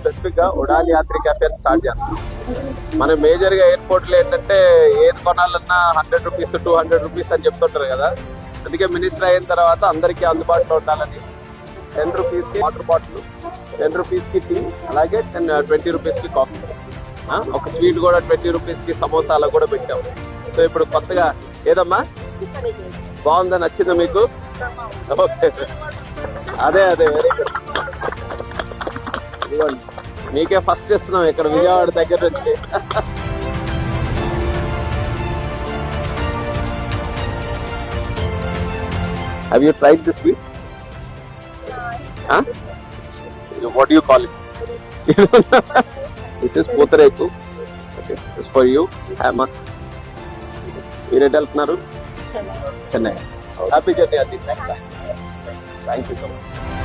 స్పెసిఫిక్గా ఉడాలి Yatri campaign start చేస్తాం. మన మేజర్గా ఎయిర్పోర్ట్లో ఏంటంటే ఏది కొనాలన్నా hundred rupees two hundred rupees అని చెప్తుంటారు కదా. అందుకే మినిస్టర్ అయిన తర్వాత అందరికీ అందుబాటులో ఉండాలని టెన్ రూపీస్కి వాటర్ బాటిల్ టెన్ రూపీస్కి టీ అలాగే టెన్ ట్వంటీ రూపీస్కి కాఫీ ఒక స్వీట్ కూడా ట్వంటీ రూపీస్కి సమోసాలు కూడా పెట్టాము సో ఇప్పుడు కొత్తగా ఏదమ్మా? బాగుందా? నచ్చిందా మీకు? ఓకే. అదే అదే వెరీ ఇదిగోండి మీకే ఫస్ట్ ఇస్తున్నాం ఇక్కడ విజయవాడ దగ్గర నుంచి. Have you tried this sweet what you call it this is poothareku okay this for you హ్యామా మీరేట్ వెళ్తున్నారు? చెన్నై. హ్యాపీ జర్నీ అది థ్యాంక్ యూ సో మచ్